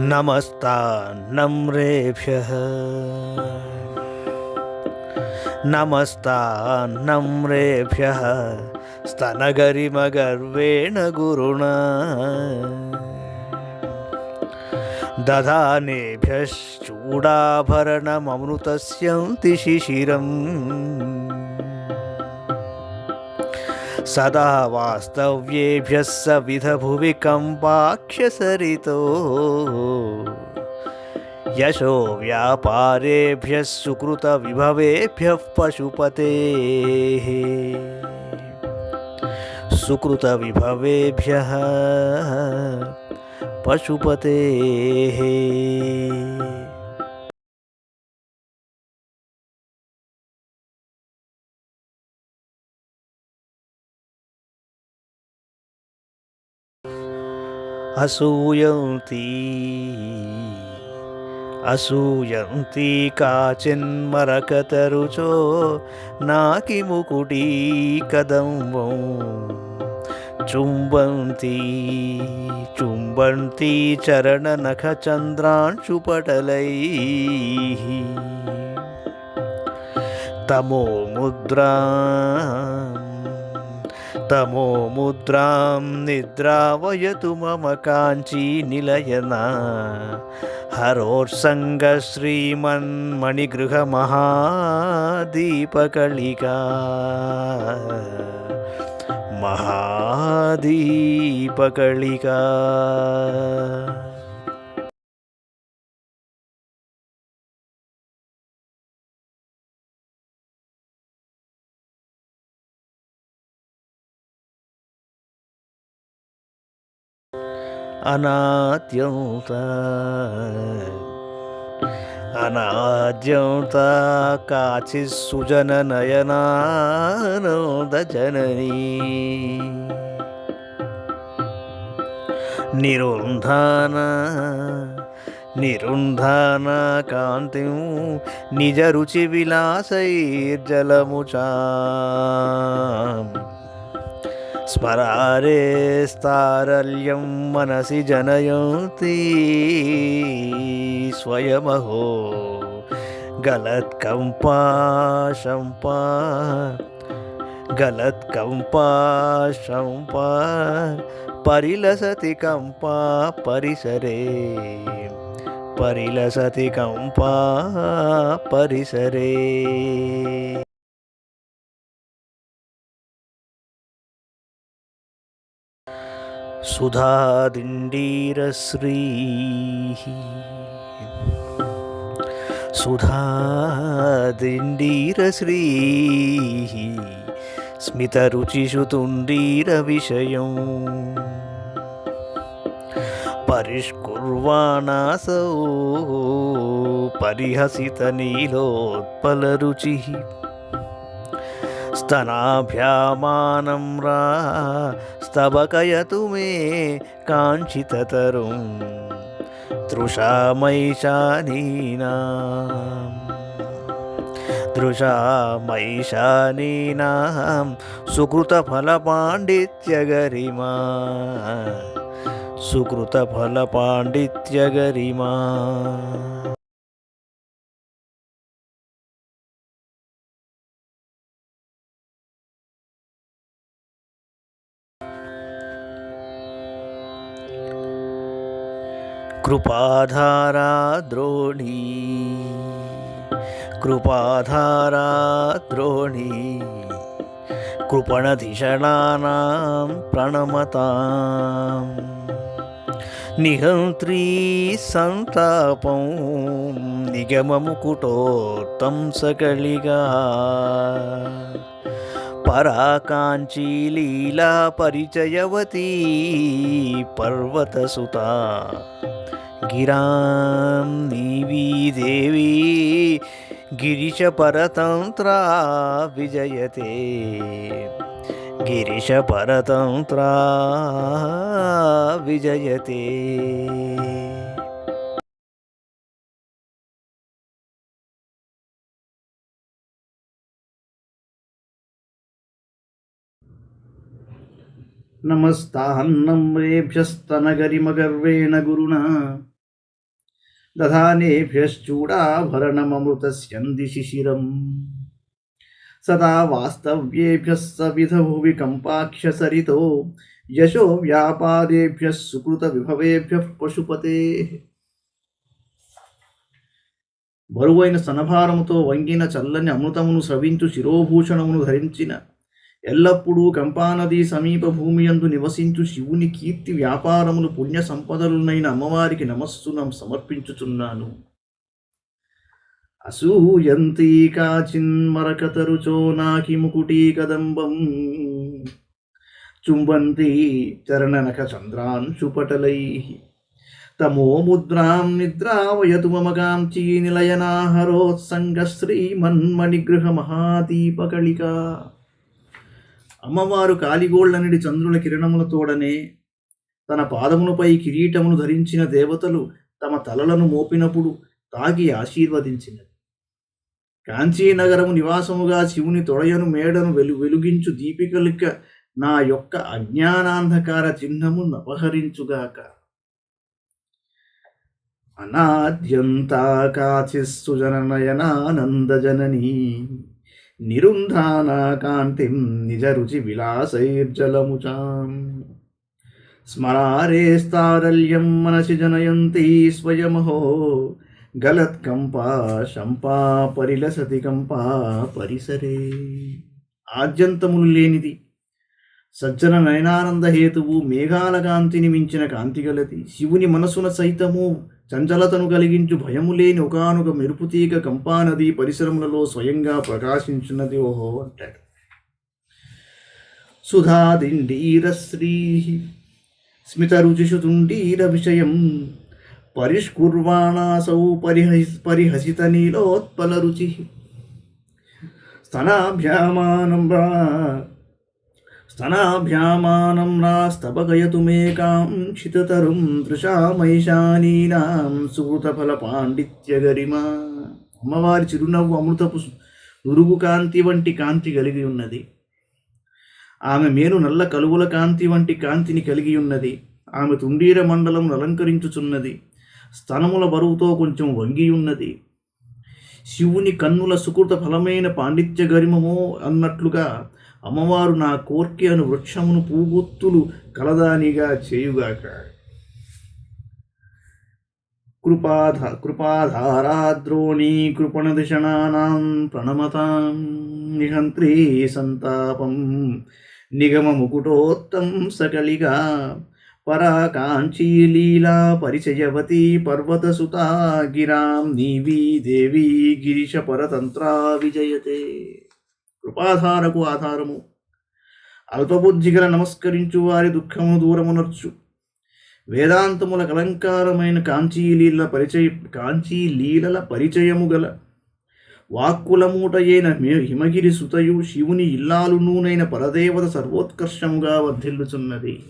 नमस्ता नम्रेभ्यः नमस्ता नम्रेभ्यः स्तनगरिमगर्वेण गुरुणा। दधानेभ्यश्चूडाभरणममृतस्यन्ति शिशिरम्। सदा वास्तव्येभ्यः सविधभुवि कम्पाख्यसरितो यशो व्यापारेभ्यः सुकृतविभवेभ्यः पशुपतेः। सुकृतविभवेभ्यः पशुपतेः। అసూయంతి అసూయంతి కాచిన్మరకతరుచో నాకి ముకుటీ కదంబం. చుంబంతి చుంబంతి చరణ నఖ చంద్రాంశుపటలై తమో ముద్రా తమో ముద్రాం నిద్రావయతు మమ కాంచీ నిలయన హరోత్సంగ అనాద్యంత అనాద్యంత కాచి సుజన నయనానంద జననీ నిరుంధాన నిరుంధాన కాంతి నిజ రుచి విలాసైర్జలముచా స్మరారేస్తారల్యం మనసి జనయంతి. స్వయమహో గలత్కంపా శంపా. గలత్కంపా శంపా. పరిలసతి కంపా పరిసరే. పరిలసతి కంపా పరిసరే. సుధాదిండీరశ్రీः సుధాదిండీరశ్రీः స్మితరుచిషు తుండీరవిషయం పరిష్కుర్వాణాసౌ పరిహసితనీలోత్పలరుచిः स्तनाभ्यामानं रा स्तबकयतु मे काञ्चिततरुं दृशामैशानीनां दृशामैशानीनां सुकृतफलपाण्डित्यगरिमा सुकृतफलपाण्डित्यगरिमा కృపాధారా ద్రోణీ కృపాధారా ద్రోణీ కృపణధిషణానాం ప్రణమతాం నిహంత్రీ సంతాపం నిగమముకుటోత్తం సకళిగా పరాకాంచీ లీలా పరిచయవతీ పర్వతసుతా గిరాం నీవీ దేవీ గిరిశపరతంత్రా విజయతే గిరిశపరతంత్రా విజయతే నమస్తాహన్నం రేభ్యస్తనగరిమగర్వేణ గురుణా దధానేభ్యశ్చూడాభరణమమృతస్యంది శిశిరం సదా వాస్తవ్యేభ్యः సవిధభువి కంపాక్షసరితో యశో వ్యాపాదేభ్యः సుకృత విభవేభ్యः పశుపతే బరువైన స్తనభారముతో వంగిన చల్లని అమృతమును స్రవించు శిరోభూషణమును ధరించిన ఎల్లప్పుడూ కంపానది సమీప భూమియందు నివసించు శివుని కీర్తి వ్యాపారములు పుణ్య సంపదలునైన అమ్మవారికి నమస్సునం సమర్పించుచున్నాను. అసూయంతి కాచిన్మరకతరుచో నాకి ముకుటీ కదంబం చుంబంతి చరణనక చంద్రాంశుపటలై తమో ముద్రాం నిద్రావయతు మమ కాంచీ నిలయనాహరోత్సంగ శ్రీమన్మణిగృహ మహాదీపకళిక. అమ్మవారు కాలిగోళ్ళనడి చంద్రుల కిరణములతోడనే తన పాదములపై కిరీటమును ధరించిన దేవతలు తమ తలలను మోపినప్పుడు తాగి ఆశీర్వదించినది. కాంచీనగరము నివాసముగా శివుని తొడయను మేడను వెలు వెలుగించు దీపికలిక నా యొక్క అజ్ఞానాంధకార చిహ్నము నపహరించుగాక. అనాద్యంతా కాచిస్సు జననయనానందజననీ నిరుంధానా కాంతిం నిజ రుచి విలాసైర్జలముచాం స్మరారేస్తారల్యం మనసి జనయంతి స్వయమహో గలత్కంపా శంపా పరిలసతి కంపా పరిసరే ఆద్యంతములు లేనిది సజ్జన నయనానంద హేతువు మేఘాల కాంతిని మించిన కాంతి గలది శివుని మనసున సైతము చంచలతను కలిగించు భయము లేని ఒకనొక మెరుపుతీగ కంపానది పరిశ్రమలలో స్వయంగా ప్రకాశించినది ఓహో అంటాడు. సుధాదిండీరశ్రీ స్మితరుచిషు తుండీర విషయం పరిష్కుర్వాణాసౌ పరిహసి పరిహసిత నీలోత్పల రుచి. స్తనాభ్యామానం రా స్తనాభ్యామానం రాస్తపగయతు మే కాంక్షితతరుం దృశామైశానీనాం సుహృతఫల పాండిత్య గరిమా అమ్మవారి చిరునవ్వు అమృతపు నురుగు కాంతి వంటి కాంతి కలిగి ఉన్నది. ఆమె మేను నల్ల కలువుల కాంతి వంటి కాంతిని కలిగి ఉన్నది. ఆమె తుండీర మండలం అలంకరించుచున్నది. స్తనముల బరువుతో కొంచెం వంగి ఉన్నది శివుని కన్నుల సుకృత ఫలమైన పాండిత్య గరిమమో అన్నట్లుగా అమ్మవారు నా కోర్కెను వృక్షమును పూగుత్తులు కలదానిగా చేయుగాక. కృపాధ కృపాధారాద్రోణీ కృపణదిషణానాం ప్రణమతాం నిహంత్రీ సంతాపం నిగమ ముకుటోత్తం సకలిగా పరాకాంక్షీలీలా పరిచయవతి పర్వతసుతా గిరాం నీవీ దేవీ గిరిశ పరతంత్రా విజయతే. కృపాధారకు ఆధారము. అల్పబుద్ధిగల నమస్కరించు వారి దుఃఖము దూరమునర్చు. వేదాంతముల అలంకారమైన కాంచీలీల పరిచయ కాంచీలీలల పరిచయము గల వాక్కులమూటయైన హిమగిరి సుతయు శివుని ఇల్లాలునూనైన పరదేవత సర్వోత్కర్షముగా వర్ధిల్లుచున్నది.